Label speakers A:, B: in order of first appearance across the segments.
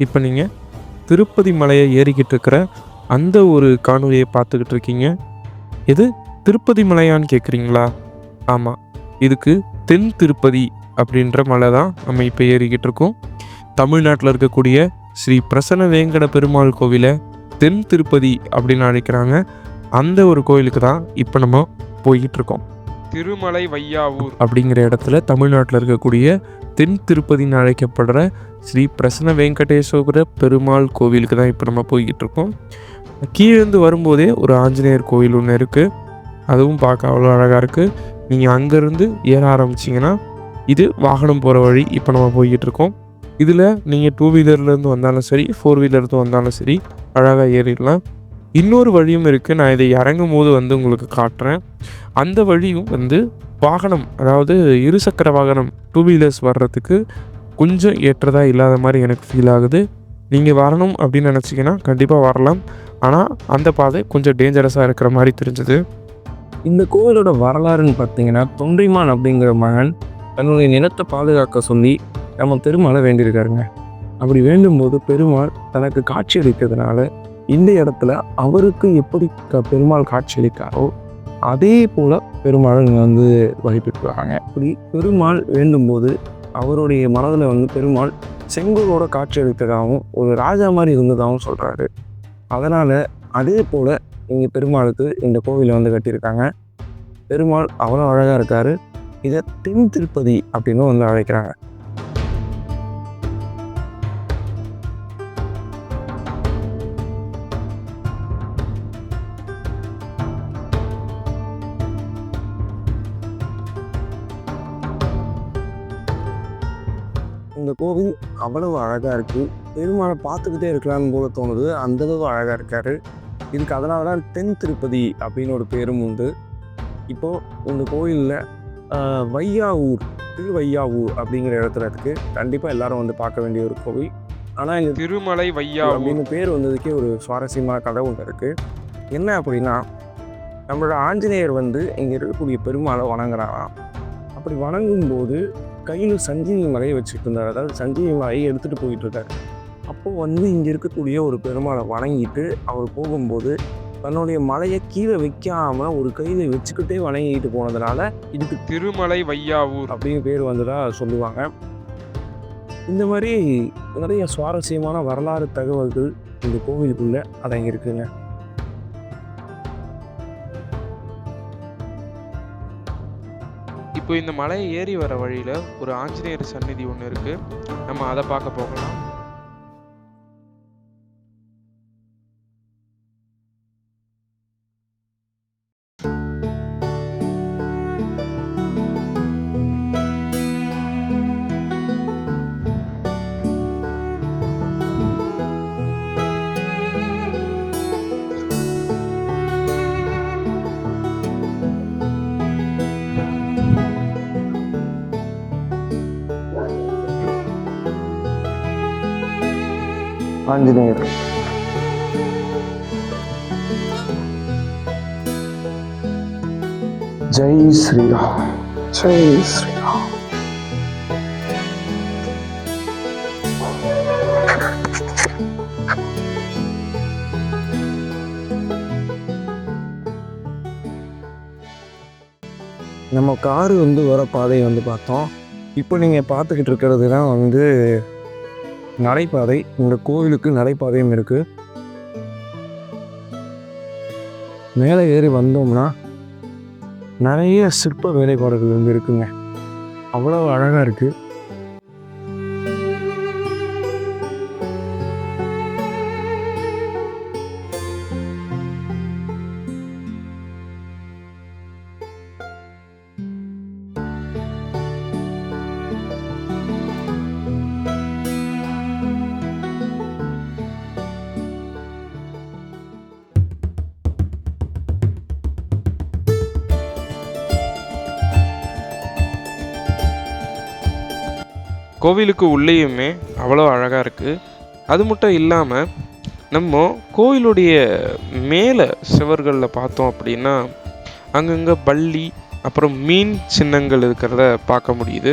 A: இப்போ நீங்கள் திருப்பதி மலையை ஏறிக்கிட்டு இருக்கிற அந்த ஒரு காணொலியை பார்த்துக்கிட்டு இருக்கீங்க இது திருப்பதி மலையான்னு கேட்குறீங்களா ஆமாம் இதுக்கு தென் திருப்பதி அப்படின்ற மலை தான் நம்ம இப்போ ஏறிக்கிட்டு இருக்கோம் தமிழ்நாட்டில் இருக்கக்கூடிய ஸ்ரீ பிரசன்ன வேங்கட பெருமாள் கோவிலை தென் திருப்பதி அப்படின்னு அழைக்கிறாங்க. அந்த ஒரு கோயிலுக்கு தான் இப்போ நம்ம போய்கிட்டு இருக்கோம் திருமலை வையாவூர். அப்படிங்கிற இடத்துல தமிழ்நாட்டில் இருக்கக்கூடிய தென் திருப்பதின்னு அழைக்கப்படுற ஸ்ரீ பிரசன்ன வெங்கடேஸ்வர பெருமாள் கோவிலுக்கு தான் இப்போ நம்ம போய்கிட்டு இருக்கோம். கீழேருந்து வரும்போதே ஒரு ஆஞ்சநேயர் கோவில் ஒன்று இருக்குது அதுவும் பார்க்க அவ்வளோ அழகாக இருக்குது நீங்கள் அங்கேருந்து ஏற ஆரம்பிச்சிங்கன்னா இது வாகனம் போகிற வழி இப்போ நம்ம போய்கிட்டு இருக்கோம். இதில் நீங்கள் டூ வீலர்லேருந்து வந்தாலும் சரி ஃபோர் வீலர்லேருந்து வந்தாலும் சரி அழகாக ஏறிடலாம். இன்னொரு வழியும் இருக்குது நான் இதை இறங்கும் போது வந்து உங்களுக்கு காட்டுறேன். அந்த வழியும் வந்து வாகனம் அதாவது இருசக்கர வாகனம் டூ வீலர்ஸ் வர்றதுக்கு கொஞ்சம் ஏற்றதாக இல்லாத மாதிரி எனக்கு ஃபீல் ஆகுது. நீங்கள் வரணும் அப்படின்னு நினச்சிங்கன்னா கண்டிப்பாக வரலாம். ஆனால் அந்த பாதை கொஞ்சம் டேஞ்சரஸாக இருக்கிற மாதிரி தெரிஞ்சது.
B: இந்த கோவிலோட வரலாறுன்னு பார்த்தீங்கன்னா தொண்டைமான் அப்படிங்கிற மகன் தன்னுடைய நிலத்தை பாதுகாக்க சொல்லி நம்ம பெருமாளை வேண்டியிருக்காருங்க. அப்படி வேண்டும்போது பெருமாள் தனக்கு காட்சி அளித்ததுனால இந்த இடத்துல அவருக்கு எப்படி க- பெருமாள் காட்சியளிக்காரோ அதே போல் பெருமாள் வந்து வழிபட்டுருக்காங்க. அப்படி பெருமாள் வேண்டும்போது அவருடைய மனதில் வந்து பெருமாள் செங்கோலோட காட்சி அளித்ததாகவும் ஒரு ராஜா மாதிரி இருந்ததாகவும் சொல்கிறாரு அதனால் அதே போல் இங்கே பெருமாளுக்கு இந்த கோவிலை வந்து கட்டியிருக்காங்க. பெருமாள் அவ்வளோ அழகாக இருக்கார். இதை தென் திருப்பதி அப்படின்னு வந்து அழைக்கிறாங்க. இந்த கோவில் அவ்வளவு அழகாக இருக்குது பெருமாளை பார்த்துக்கிட்டே இருக்கலாம்னு போல தோணுது. அந்த அளவு அழகாக இருக்காரு. இதுக்கு அதனால தான் தென் திருப்பதி அப்படின்னு ஒரு பேரும் உண்டு. இப்போது இந்த கோயிலில் வையாவூர் திருவையாவூர் அப்படிங்கிற இடத்துல இருக்குது கண்டிப்பாக எல்லாரும் வந்து பார்க்க வேண்டிய ஒரு கோவில். ஆனால் இங்கே
A: திருமலை
B: அப்படின்னு பேர் வந்ததுக்கே ஒரு சுவாரஸ்யமான கதை ஒன்று இருக்குது என்ன அப்படின்னா நம்மளோட ஆஞ்சநேயர் வந்து இங்கே இருக்கக்கூடிய பெருமாளை வணங்குறாராம். அப்படி வணங்கும்போது கையில் சஞ்சீவி மலையை வச்சுட்டு இருந்தார். அதாவது சஞ்சீவி மலையை எடுத்துகிட்டு போயிட்டு இருக்காரு. அப்போது வந்து இங்கே இருக்கக்கூடிய ஒரு பெருமாளை வணங்கிட்டு அவர் போகும்போது தன்னுடைய மலையை கீழே வைக்காம ஒரு கையில் வச்சுக்கிட்டே வணங்கிட்டு போனதுனால இதுக்கு
A: திருமலை வையாவூர்
B: அப்படின்னு பேர் வந்ததா சொல்லுவாங்க. இந்த மாதிரி நிறைய சுவாரஸ்யமான வரலாறு தகவல்கள் இந்த கோவிலுக்குள்ள அடங்கி
A: இப்போ இந்த மலையை ஏறி வர வழியில் ஒரு ஆஞ்சநேயர் சந்நிதி ஒன்று இருக்குது நம்ம அதை பார்க்க போகலாம்.
B: ஆஞ்சநேயர். ஜெய் ஸ்ரீராம். ஜெய் ஸ்ரீராம். நம்ம காரு வந்து வர பாதையை வந்து பார்த்தோம். இப்போ நீங்கள் பார்த்துக்கிட்டு இருக்கிறது தான் வந்து நடைபாதை இந்த கோவிலுக்கு நடைபாதையும் இருக்குது மேலே ஏறி வந்தோம்னா நிறைய சிற்ப வேலைப்பாடுகள் வந்து இருக்குங்க. அவ்வளோ அழகாக இருக்குது
A: கோவிலுக்கு உள்ளேயுமே அவ்வளோ அழகாக இருக்குது அது மட்டும் இல்லாமல் நம்ம கோவிலுடைய மேலே சுவர்களில் பார்த்தோம் அப்படின்னா அங்கங்கே பள்ளி அப்புறம் மீன் சின்னங்கள் இருக்கிறத பார்க்க முடியுது.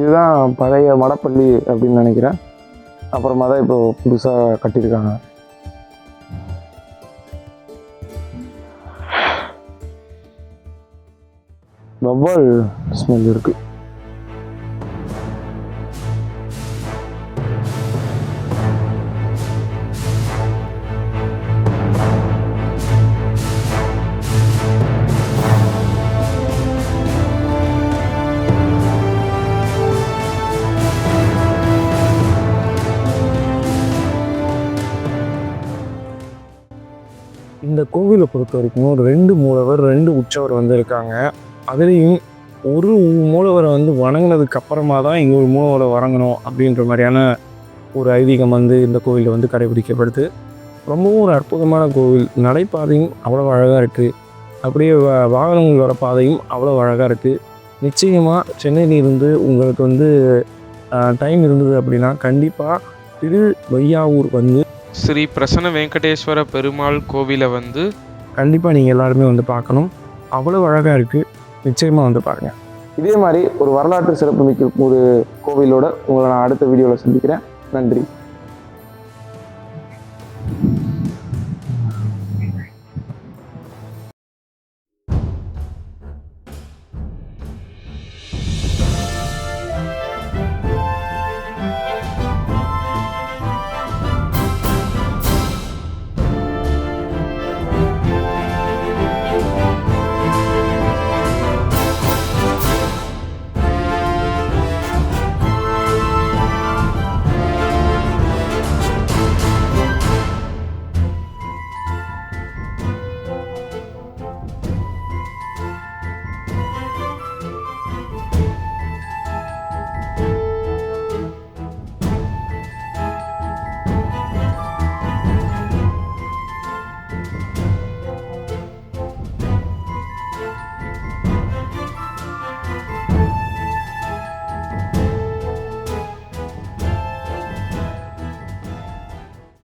B: இதுதான் பழைய மடப்பள்ளி அப்படின்னு நினைக்கிறேன். அப்புறமா தான் இப்போ புதுசாக கட்டியிருக்காங்க. வவ்வால் ஸ்மெல் இருக்கு. இந்த கோவிலை பொறுத்த வரைக்கும் ரெண்டு மூலவர் ரெண்டு உற்சவர் வந்து இருக்காங்க அதுலேயும் ஒரு மூலவரை வந்து வணங்கினதுக்கு அப்புறமா தான் இங்கே ஒரு மூலவரை வணங்கணும் அப்படின்ற மாதிரியான ஒரு ஐதீகம் வந்து இந்த கோவிலில் வந்து கடைபிடிக்கப்படுது. ரொம்பவும் ஒரு அற்புதமான கோவில். நடைபாதையும் அவ்வளோ அழகாக இருக்குது அப்படியே வாகனங்கள் வர பாதையும் அவ்வளோ அழகாக இருக்குது நிச்சயமாக சென்னையிலிருந்து உங்களுக்கு வந்து டைம் இருந்தது அப்படின்னா கண்டிப்பாக திரு வையாவூர் வந்து
A: ஸ்ரீ பிரசன்ன வெங்கடேஸ்வர பெருமாள் கோவிலை வந்து
B: கண்டிப்பாக நீங்கள் எல்லாருமே வந்து பார்க்கணும். அவ்வளோ அழகாக இருக்குது நிச்சயமாக வந்து பாருங்கள் இதே மாதிரி ஒரு வரலாற்று சிறப்பு மிக்க ஒரு கோவிலோட உங்களை நான் அடுத்த வீடியோவில் சந்திக்கிறேன். நன்றி.